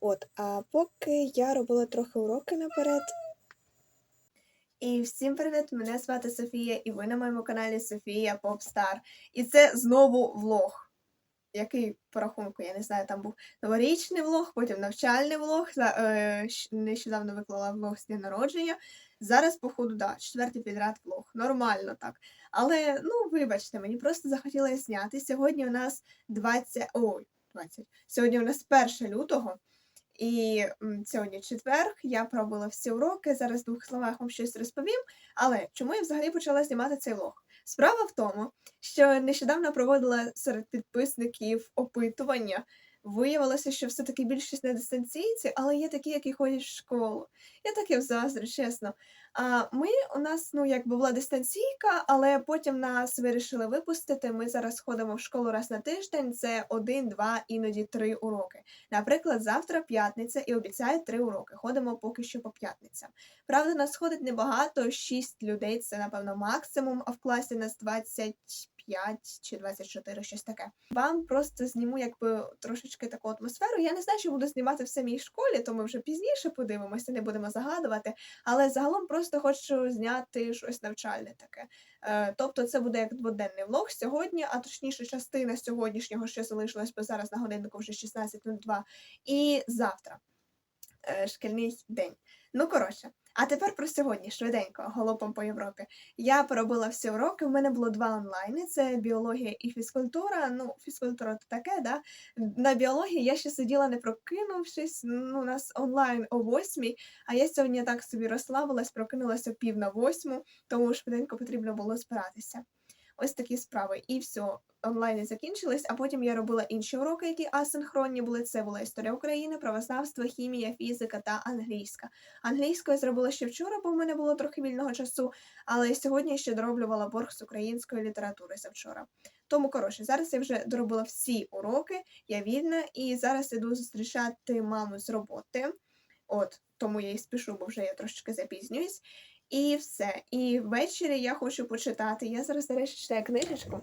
От, а поки я робила трохи уроки наперед. І всім привіт! Мене звати Софія, і ви на моєму каналі Софія Попстар. І це знову влог. Який по рахунку, я не знаю, там був новорічний влог, потім навчальний влог. е, нещодавно виклала влог з дня народження. Зараз, походу, да, четвертий підряд влог. Нормально так. Але, ну, вибачте, мені просто захотілося зняти. Сьогодні у нас 20. Ой, 20. Сьогодні у нас 1 лютого. І сьогодні четверг, я пробувала всі уроки. Зараз в двох словах вам щось розповім. Але чому я взагалі почала знімати цей влог? Справа в тому, що нещодавно проводила серед підписників опитування. Виявилося, що все-таки більшість на дистанційці, але є такі, які ходять в школу. Я таке взаздрю, чесно. А ми у нас, ну, якби була дистанційка, але потім нас вирішили випустити. Ми зараз ходимо в школу раз на тиждень. Це один, два, іноді три уроки. Наприклад, завтра п'ятниця і обіцяють три уроки. Ходимо поки що по п'ятницям. Правда, нас ходить небагато, 6 людей це, напевно, максимум, а в класі нас 25 чи 24, щось таке. Вам просто зніму якби трошечки таку атмосферу. Я не знаю, що буду знімати в самій школі, то ми вже пізніше подивимося, не будемо загадувати. Але загалом просто хочу зняти щось навчальне таке. Е, тобто це буде як дводенний влог сьогодні, а точніше частина сьогоднішнього, що залишилось, бо зараз на годиннику вже 16.02, і завтра шкільний день. Ну, коротше, а тепер про сьогодні, швиденько, голопом по Європі. Я поробила всі уроки. В мене було два онлайни: це біологія і фізкультура. Ну, фізкультура то таке, да. На біології я ще сиділа, не прокинувшись. Ну, у нас онлайн о восьмій, а я сьогодні так собі розслабилась, прокинулася пів на восьму, тому швиденько потрібно було збиратися. Ось такі справи. І все, онлайни закінчились, а потім я робила інші уроки, які асинхронні були. Це була історія України, правознавство, хімія, фізика та англійська. Англійську я зробила ще вчора, бо в мене було трохи вільного часу, але сьогодні я ще дороблювала борг з української літератури завчора. Тому, коротше, зараз я вже доробила всі уроки, я вільна, і зараз іду зустрічати маму з роботи. От, тому я і спішу, бо вже я трошечки запізнююсь. І все. І ввечері я хочу почитати. Я зараз, речі, читаю книжечку.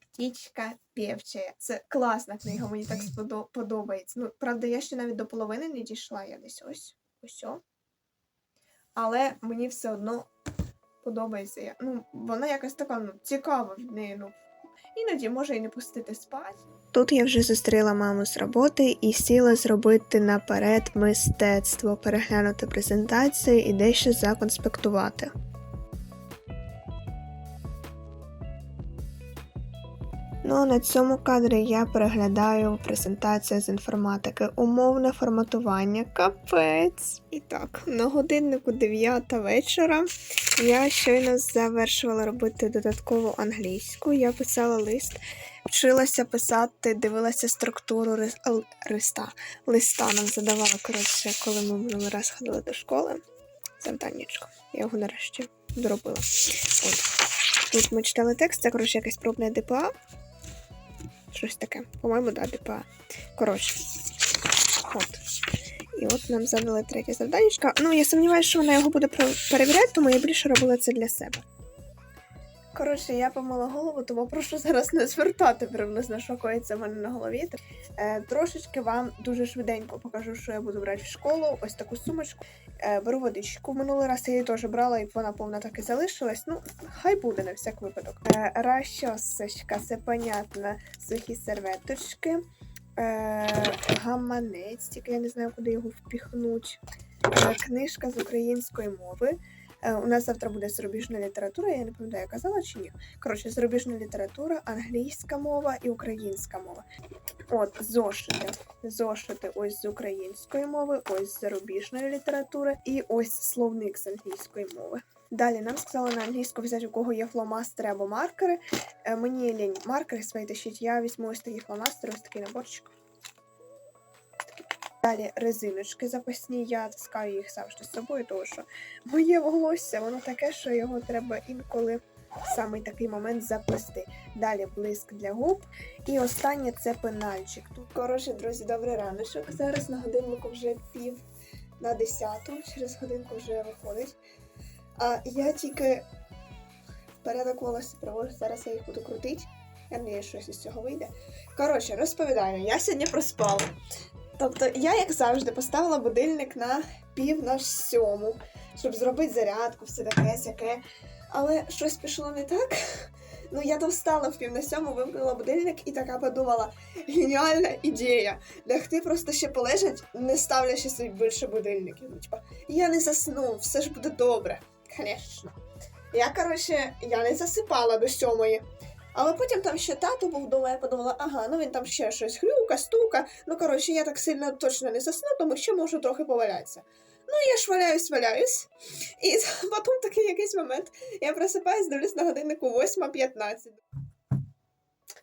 Птічка півчая. Це класна книга, мені так подобається. Ну, правда, я ще навіть до половини не дійшла, я десь ось. Ось. Але мені все одно подобається. Ну, вона якась така ну, цікава в неї. Ну, іноді може і не пустити спати. Тут я вже зустріла маму з роботи і сіла зробити наперед мистецтво, переглянути презентацію і дещо законспектувати. Ну, а на цьому кадрі я переглядаю презентацію з інформатики, умовне форматування, капець. І так, на годиннику 9 вечора я щойно завершувала робити додаткову англійську. Я писала лист, вчилася писати, дивилася структуру рис- риста. Листа нам задавала, коротше, коли ми минулий раз ходили до школи. Завданнячко. Я його нарешті доробила. От. Тут ми читали текст, це, коротше, якесь пробне ДПА. Щось таке. По-моєму, да, ДПА. Коротше. От. І от нам задали третє завданнячко. Ну, я сумніваюся, що вона його буде перевіряти, тому я більше робила це для себе. Коротше, я помила голову, тому прошу зараз не звертати приблизно, що коїться в мене на голові. Е, трошечки вам дуже швиденько покажу, що я буду брати в школу. Ось таку сумочку. Е, беру водичку. Минулий раз я її теж брала, і вона повна так і залишилась. Ну, хай буде на всяк випадок. Е, розчосочка, це понятно, сухі серветочки. Е, гаманець, тільки я не знаю, куди його впіхнуть. Е, книжка з української мови. Е, у нас завтра буде зарубіжна література, я не пам'ятаю, я казала чи ні. Коротше, зарубіжна література, англійська мова і українська мова. От, зошити. Зошити ось з української мови, ось з зарубіжної літератури і ось словник з англійської мови. Далі нам сказали на англійську взяти, у кого є фломастери або маркери. Е, мені лінь маркери свої тащить, я візьму ось такі фломастери, ось такий наборчик. Далі резиночки запасні, я таскаю їх завжди з собою, тому що моє волосся, воно таке, що його треба інколи в самий такий момент заплести. Далі блиск для губ. І останнє це пенальчик. Тут, коротше, друзі, добрий раночок. Зараз на годиннику вже пів на десяту, через годинку вже виходить. А я тільки порядок волосся привожу, зараз я їх буду крутити. Я надію, що щось із цього вийде. Коротше, розповідаю, я сьогодні проспала. Тобто я, як завжди, поставила будильник на пів на сьому, щоб зробити зарядку, все таке сяке. Але щось пішло не так. Ну, я довстала в пів на сьому, вимкнула будильник і така подумала: геніальна ідея. Лягти просто ще полежать, не ставлячи собі більше будильників. Ну, типа, я не засну, все ж буде добре. Звісно. Я, коротше, я не засипала до сьомої. Але потім там ще тато був вдома, я подумала, ага, ну він там ще щось хрюка, стука. Ну, коротше, я так сильно точно не засну, тому що можу трохи повалятися. Ну, я ж валяюсь, валяюсь. І потім такий якийсь момент я просипаюсь, дивлюсь на годиннику 8.15.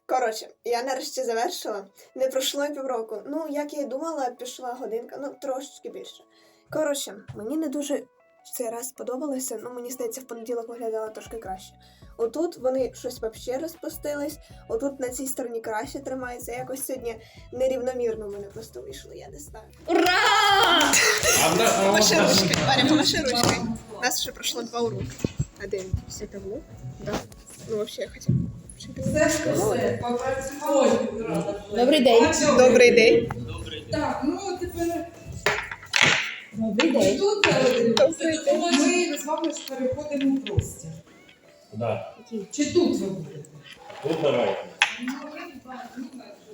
Коротше, я нарешті завершила. Не пройшло й півроку. Ну, як я й думала, пішла годинка, ну трошечки більше. Коротше, мені не дуже в цей раз сподобалося, ну мені здається, в понеділок виглядало трошки краще. Отут вони щось взагалі розпустились, отут на цій стороні краще тримається. Якось сьогодні нерівномірно в мене просто вийшло, я не знаю. Помаши ручкою, Варя, помаши ручкою. У нас вже пройшло два уроки. Один. Все давно? Да. Ну, вообще, я хотіла. Добрий день. Добрий день. Так, ну тепер Добрий день. тут е, ми з вами ж переходимо в простір. Да, Чи тут ви будете? тут давайте.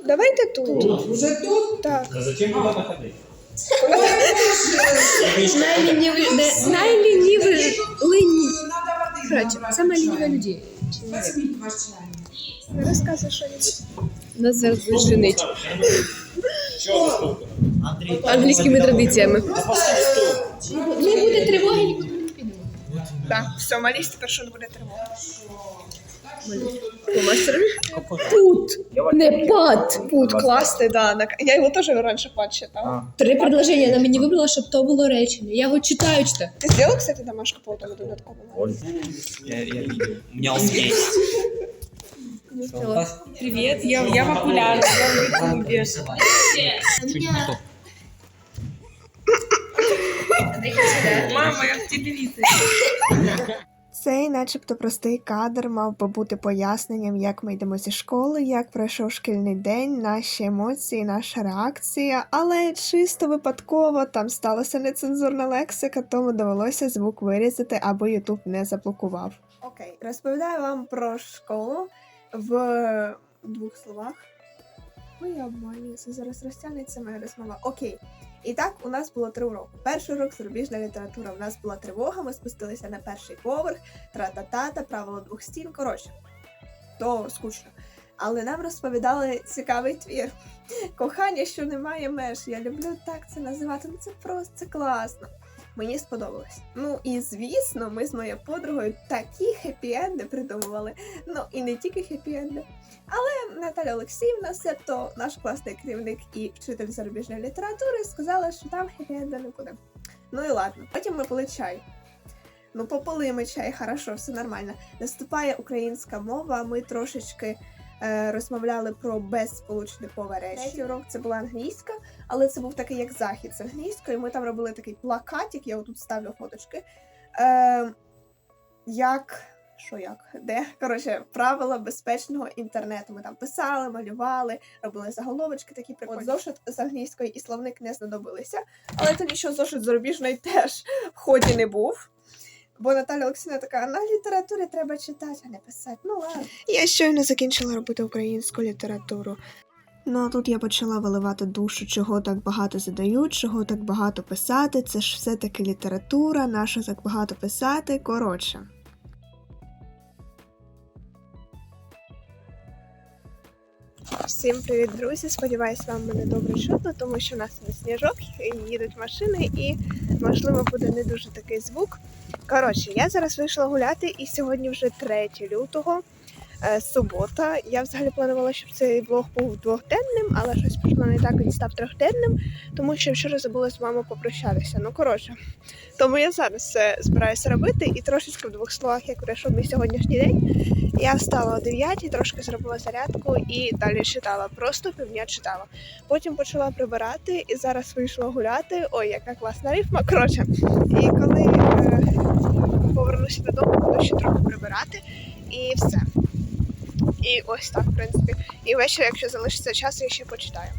Давайте тут. Уже тут? Так. А зачем лині. Надо води Коротше, саме чайник. людей. Візьміть ваш чайник. Розказуй, що нибудь Нас зараз буде шинить Що за штука? Англійськими традиціями. Не буде тривоги, нікуди не підемо. Так, все, малісь тепер що не буде тривога. Пут, не пад. Пут класний, да. на- Я його теж раніше пад читав. Три предложення на мені вибрала, щоб то було речення. Я його читаю читаю. Ти зробив, кстати, домашку по этому додатковому? Я, я видел. У меня он есть. Привіт, я, я в окулярах. Чуть не то. Мама, я в телевізорі. Цей, начебто, простий кадр мав би бути поясненням, як ми йдемо зі школи, як пройшов шкільний день, наші емоції, наша реакція. Але чисто випадково там сталася нецензурна лексика, тому довелося звук вирізати, аби Ютуб не заблокував. Окей, розповідаю вам про школу в двох словах. Ой, я обманююся, зараз розтягнеться моя розмова. Окей. І так, у нас було три уроки. Перший урок зарубіжна література. У нас була тривога, ми спустилися на перший поверх, тра-та-та-та, правило двох стін. Коротше, то скучно. Але нам розповідали цікавий твір. Кохання, що немає меж. Я люблю так це називати. Ну це просто це класно. Мені сподобалось. Ну і звісно, ми з моєю подругою такі хеппі-енди придумували. Ну і не тільки хеппі-енди. Але Наталя Олексіївна, себто наш класний керівник і вчитель зарубіжної літератури, сказала, що там хеппі-енда не буде. Ну і ладно. Потім ми пили чай. Ну, попили ми чай, хорошо, все нормально. Наступає українська мова, ми трошечки розмовляли про безсполучникове речі. Третій урок це була англійська, але це був такий як захід з англійською. Ми там робили такий плакатик, я отут ставлю фоточки. Е, як. Що як? Де? Коротше, правила безпечного інтернету. Ми там писали, малювали, робили заголовочки такі прикольні. От зошит з англійської і словник не знадобилися. Але то нічого зошит зарубіжної теж в ході не був. Бо Наталя Олексіна така, на літературі треба читати, а не писати. Ну ладно. Я щойно закінчила робити українську літературу. Ну а тут я почала виливати душу, чого так багато задають, чого так багато писати. Це ж все-таки література, наша так багато писати. Коротше. Всім привіт, друзі! Сподіваюсь, вам мене добре чутно, тому що в нас не сніжок, їдуть машини, і можливо буде не дуже такий звук. Коротше, я зараз вийшла гуляти, і сьогодні вже 3 лютого, субота. Я взагалі планувала, щоб цей влог був двохденним, але щось пішло не так, він став трьохденним, тому що вчора забула з мамою попрощатися. Ну коротше, тому я зараз це збираюся робити, і трошечки в двох словах, як пройшов мій сьогоднішній день. Я встала о 9, трошки зробила зарядку і далі читала. Просто півдня читала. Потім почала прибирати і зараз вийшла гуляти. Ой, яка класна рифма. Коротше, і коли е, повернуся додому, буду ще трохи прибирати і все. І ось так, в принципі. І ввечері, якщо залишиться час, я ще почитаю.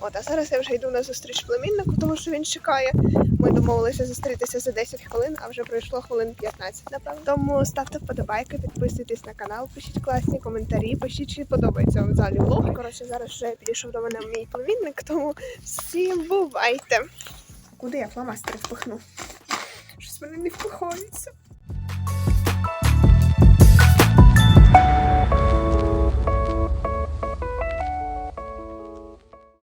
От, а зараз я вже йду на зустріч племіннику, тому що він чекає. Ми домовилися зустрітися за 10 хвилин, а вже пройшло хвилин 15, напевно. Тому ставте вподобайки, підписуйтесь на канал, пишіть класні коментарі, пишіть, чи подобається вам взагалі влог. Коротше, зараз вже підійшов до мене мій племінник, тому всім бувайте! Куди я фломастери впихну? Щось вони не впихаються.